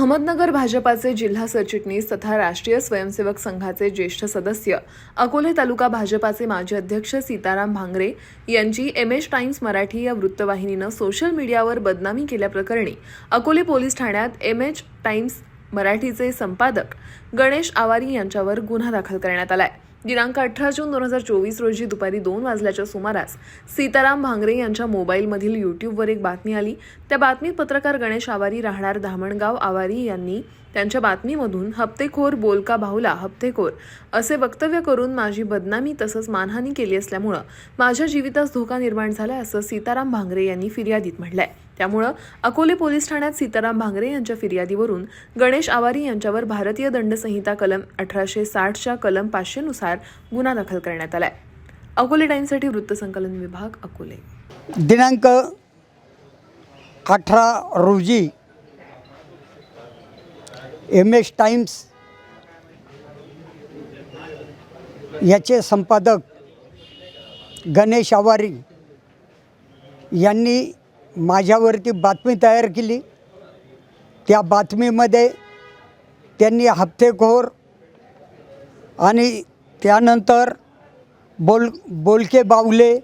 अहमदनगर भाजपाचे जिल्हा सरचिटणीस तथा राष्ट्रीय स्वयंसेवक संघाचे ज्येष्ठ सदस्य अकोले तालुका भाजपाचे माजी अध्यक्ष सीताराम भांगरे यांची एम एच टाइम्स मराठी या वृत्तवाहिनीनं सोशल मीडियावर बदनामी केल्याप्रकरणी अकोले पोलीस ठाण्यात एम एच टाइम्स मराठीचे संपादक गणेश आवारी यांच्यावर गुन्हा दाखल करण्यात आला आहे दिनांक अठरा जून दोन हजार चोवीस रोजी दुपारी दोन वाजल्याच्या सुमारास सीताराम भांगरे यांच्या मोबाईलमधील यूट्यूबवर एक बातमी आली. त्या बातमीत पत्रकार गणेश आवारी राहणार धामणगाव आवारी यांनी त्यांच्या बातमीमधून हप्तेखोर बोलका बाहुला हप्तेखोर असे वक्तव्य करून माझी बदनामी तसंच मानहानी केली असल्यामुळं माझ्या जीवितास धोका निर्माण झाला असं सीताराम भांगरे यांनी फिर्यादीत म्हटलंय. त्यामुळं अकोले पोलीस ठाण्यात सीताराम भांगरे यांच्या फिर्यादीवरून गणेश आवारी यांच्यावर भारतीय दंड संहिता कलम अठराशे साठच्या कलम पाचशेनुसार गुन्हा दाखल करण्यात आलाय. अकोले टाईमसाठी वृत्तसंकलन विभाग अकोले. दिनांक अठरा रोजी एम एस टाइम्स याचे संपादक गणेश आवारी यांनी माझ्यावरती बातमी तयार केली. त्या बातमीमध्ये त्यांनी हप्तेखोर आणि त्यानंतर बोल बोलके बावले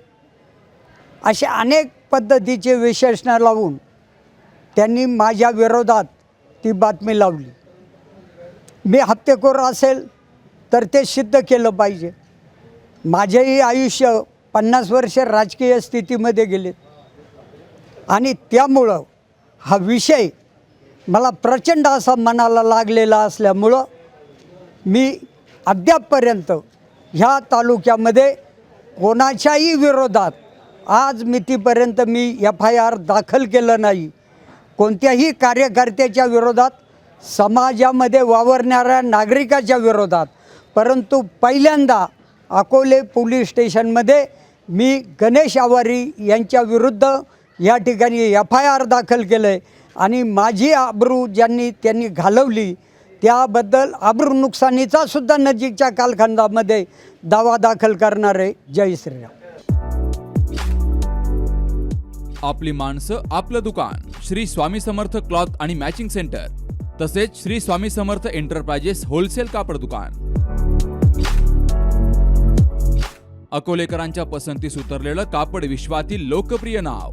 असे अनेक पद्धतीचे विशेषणं लावून त्यांनी माझ्या विरोधात ती बातमी लावली. मी हप्तेखोर असेल तर ते सिद्ध केलं पाहिजे. माझेही आयुष्य पन्नास वर्ष राजकीय स्थितीमध्ये गेले आणि त्यामुळं हा विषय मला प्रचंड असा मनाला लागलेला असल्यामुळं मी अद्यापपर्यंत ह्या तालुक्यामध्ये कोणाच्याही विरोधात आज मितीपर्यंत मी एफ आय आर दाखल केलं नाही. कोणत्याही कार्यकर्त्याच्या विरोधात समाजामध्ये वावरणाऱ्या नागरिकाच्या विरोधात परंतु पहिल्यांदा अकोले पोलीस स्टेशनमध्ये मी गणेश आवारी यांच्या विरुद्ध या ठिकाणी एफ आय आर दाखल केलं आहे आणि माझी आबरू ज्यांनी त्यांनी घालवली त्याबद्दल आबरू नुकसानीचा सुद्धा नजीकच्या कालखंडामध्ये दावा दाखल करणार आहे. जय श्रीराम. आपली माणसं आपलं दुकान श्री स्वामी समर्थ क्लॉथ आणि मॅचिंग सेंटर तसेच श्री स्वामी समर्थ एंटरप्राइजेस होलसेल कापड दुकान. अकोलेकरांच्या पसंतीस उतरलेलं कापड विश्वातील लोकप्रिय नाव